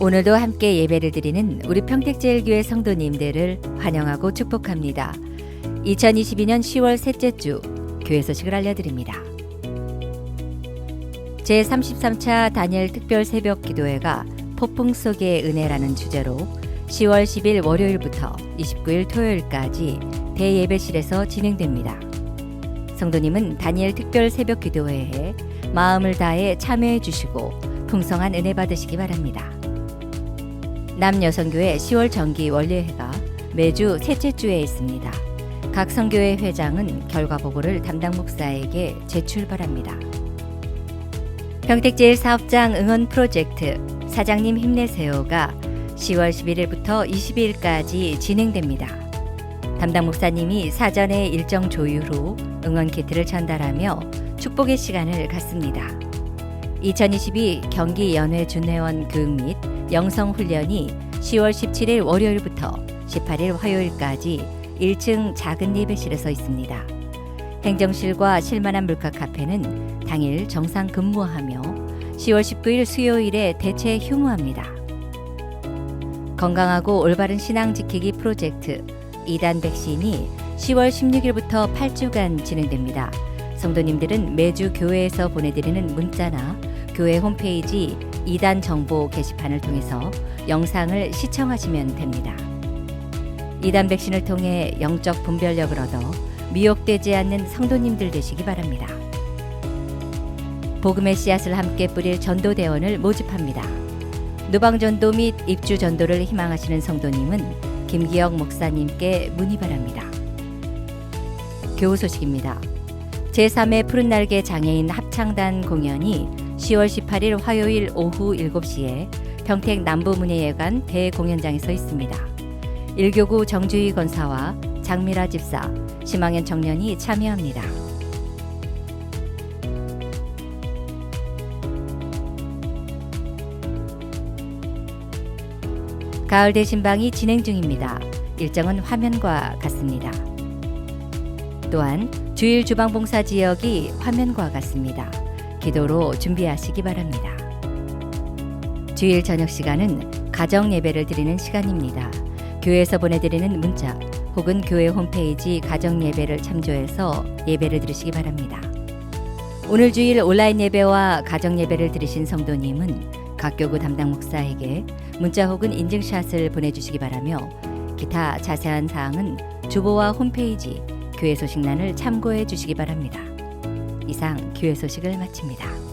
오늘도 함께 예배를 드리는 우리 평택제일교회 성도님들을 환영하고 축복합니다. 2022년 10월 셋째 주 교회 소식을 알려드립니다. 제33차 다니엘 특별 새벽 기도회가 폭풍 속의 은혜라는 주제로 10월 10일 월요일부터 29일 토요일까지 대예배실에서 진행됩니다. 성도님은 다니엘 특별 새벽 기도회에 마음을 다해 참여해 주시고 풍성한 은혜 받으시기 바랍니다. 남여성교회 10월 정기 원례회가 매주 셋째 주에 있습니다. 각 성교회 회장은 결과 보고를 담당 목사에게 제출 바랍니다. 평택제일 사업장 응원 프로젝트 사장님 힘내세요가 10월 11일부터 22일까지 진행됩니다. 담당 목사님이 사전에 일정 조율 후 응원 키트를 전달하며 축복의 시간을 갖습니다. 2022 경기 연회 준회원 교육 및 영성 훈련이 10월 17일 월요일부터 18일 화요일까지 1층 작은 예배실에서 있습니다. 행정실과 실만한 물가 카페는 당일 정상 근무하며 10월 19일 수요일에 대체 휴무합니다. 건강하고 올바른 신앙 지키기 프로젝트 2단 백신이 10월 16일부터 8주간 진행됩니다. 성도님들은 매주 교회에서 보내드리는 문자나 교회 홈페이지 2단 정보 게시판을 통해서 영상을 시청하시면 됩니다. 2단 백신을 통해 영적 분별력을 얻어 미혹되지 않는 성도님들 되시기 바랍니다. 복음의 씨앗을 함께 뿌릴 전도대원을 모집합니다. 누방전도 및 입주전도를 희망하시는 성도님은 김기혁 목사님께 문의 바랍니다. 교우 소식입니다. 제3회 푸른 날개 장애인 합창단 공연이 10월 18일 화요일 오후 7시에 평택 남부문예회관 대공연장에서 있습니다. 일교구 정주희 권사와 장미라 집사, 심항현 청년이 참여합니다. 가을 대신방이 진행 중입니다. 일정은 화면과 같습니다. 또한 주일 주방봉사 지역이 화면과 같습니다. 기도로 준비하시기 바랍니다. 주일 저녁 시간은 가정 예배를 드리는 시간입니다. 교회에서 보내드리는 문자 혹은 교회 홈페이지 가정 예배를 참조해서 예배를 드리시기 바랍니다. 오늘 주일 온라인 예배와 가정 예배를 드리신 성도님은 각 교구 담당 목사에게 문자 혹은 인증샷을 보내주시기 바라며 기타 자세한 사항은 주보와 홈페이지 교회 소식란을 참고해 주시기 바랍니다. 이상 교회 소식을 마칩니다.